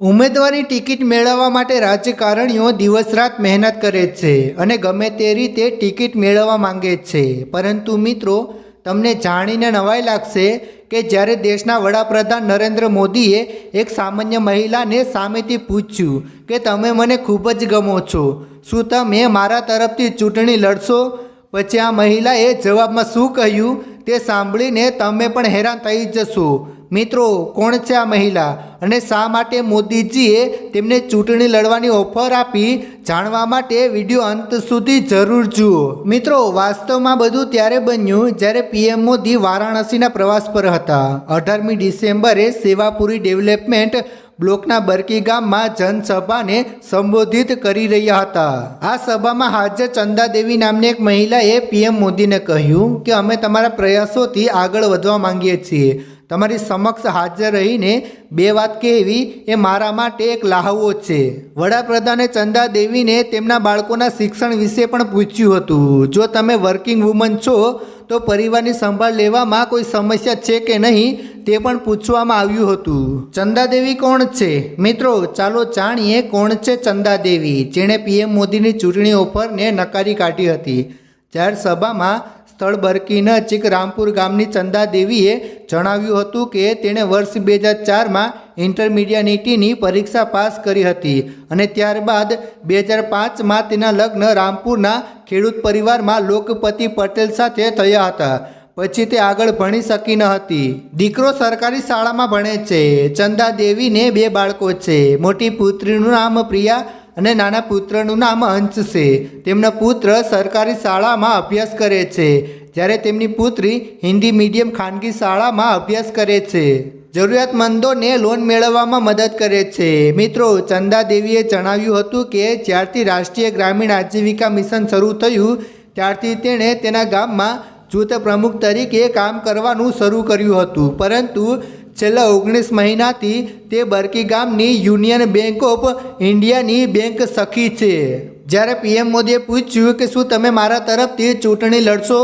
ઉમેદવારી ટિકિટ મેળવવા માટે રાજકારણીઓ દિવસ રાત મહેનત કરે છે અને ગમે તે રીતે ટિકિટ મેળવવા માંગે છે. પરંતુ મિત્રો, તમને જાણીને નવાઈ લાગશે કે જ્યારે દેશના વડાપ્રધાન નરેન્દ્ર મોદીએ એક સામાન્ય મહિલાને સામેથી પૂછ્યું કે, તમે મને ખૂબ જ ગમો છો. શું તમે મારા તરફથી ચૂંટણી લડશો? પછી આ મહિલાએ જવાબમાં શું કહ્યું તે સાંભળીને તમે પણ હેરાન થઈ જશો. મિત્રો, કોણ છે આ મહિલા? અને શા માટે મોદીજીએ તેમને ચૂંટણી લડવાની ઓફર આપી? જાણવા માટે વીડિયો અંત સુધી જરૂર જુઓ. મિત્રો, વાસ્તવમાં બધું ત્યારે બન્યું જ્યારે પીએમ મોદી વારાણસીના પ્રવાસ પર હતા. અઢારમી ડિસેમ્બરે સેવાપુરી ડેવલપમેન્ટ બ્લોકના બરકી ગામમાં જનસભાને સંબોધિત કરી રહ્યા હતા. આ સભામાં હાજર ચંદાદેવી નામની એક મહિલાએ પીએમ મોદીને કહ્યું કે, અમે તમારા પ્રયાસોથી આગળ વધવા માંગીએ છીએ. તમારી સમક્ષ હાજર રહીને બે વાત કહેવી એ મારા માટે એક લાહવો છે. વડાપ્રધાને ચંદા દેવીને તેમના બાળકોના શિક્ષણ વિશે પણ પૂછ્યું હતું. જો તમે વર્કિંગ વુમન છો, તો પરિવારની સંભાળ લેવામાં કોઈ સમસ્યા છે કે નહીં તે પણ પૂછવામાં આવ્યું હતું. ચંદાદેવી કોણ છે? મિત્રો, ચાલો જાણીએ કોણ છે ચંદાદેવી જેણે પીએમ મોદીની ચૂંટણી ઓફરને નકારી કાઢી હતી. જાહેર સભામાં સ્થળ બરકી નજીક રામપુર ગામની ચંદા દેવીએ જણાવ્યું હતું કે તેણે વર્ષ બે હજાર ચારમાં ઇન્ટરમીડિયાનિટીની પરીક્ષા પાસ કરી હતી અને ત્યારબાદ બે હજાર પાંચમાં તેના લગ્ન રામપુરના ખેડૂત પરિવારમાં લોકપતિ પટેલ સાથે થયા હતા. પછી તે આગળ ભણી શકી ન હતી. દીકરો સરકારી શાળામાં ભણે છે. ચંદા દેવીને બે બાળકો છે. મોટી પુત્રીનું નામ પ્રિયા અને નાના પુત્રનું નામ અંશ છે. તેમનો પુત્ર સરકારી શાળામાં અભ્યાસ કરે છે. જ્યારે તેમની પુત્રી હિન્દી મીડિયમ ખાનગી શાળામાં અભ્યાસ કરે છે. જરૂરિયાતમંદોને લોન મેળવવામાં મદદ કરે છે. મિત્રો ચંદા દેવીએ જણાવ્યું હતું કે જ્યારથી રાષ્ટ્રીય ગ્રામીણ આજીવિકા મિશન શરૂ થયું, ત્યારથી તેણે તેના ગામમાં જૂથ પ્રમુખ તરીકે કામ કરવાનું શરૂ કર્યું હતું. પરંતુ છેલ્લા ઓગણીસ મહિનાથી તે બરકી ગામની યુનિયન બેંક ઓફ ઇન્ડિયાની બેંક સખી છે. જ્યારે પીએમ મોદીએ પૂછ્યું કે શું તમે મારા તરફથી ચૂંટણી લડશો?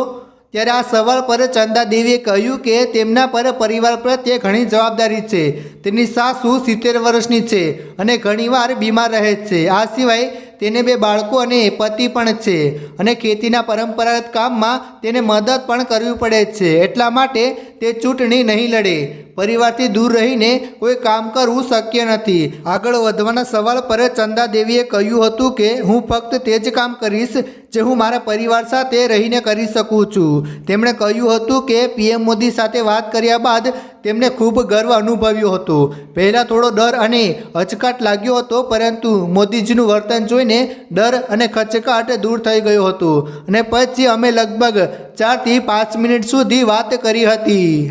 ત્યારે આ સવાલ પર ચંદા દેવીએ કહ્યું કે તેમના પર પરિવાર પ્રત્યે ઘણી જવાબદારી છે. તેની સાસુ સિત્તેર વર્ષની છે અને ઘણીવાર બીમાર રહે છે. આ સિવાય તેને બે બાળકો અને પતિ પણ છે અને ખેતીના પરંપરાગત કામમાં તેને મદદ પણ કરવી પડે છે. એટલા માટે તે ચૂંટણી નહીં લડે. પરિવારથી દૂર રહીને કોઈ કામ કરવું શક્ય નથી. આગળ વધવાના સવાલ પર ચંદા દેવીએ કહ્યું હતું કે, હું ફક્ત તે જ કામ કરીશ જે હું મારા પરિવાર સાથે રહીને કરી શકું છું. તેમણે કહ્યું હતું કે, પીએમ મોદી સાથે વાત કર્યા બાદ તેમને ખૂબ ગર્વ અનુભવ્યો હતો. પહેલાં થોડો ડર અને અચકાટ લાગ્યો હતો, પરંતુ મોદીજીનું વર્તન જોઈને ડર અને ખચકાટ દૂર થઈ ગયો હતો. અને પછી અમે લગભગ ચારથી પાંચ મિનિટ સુધી વાત કરી હતી.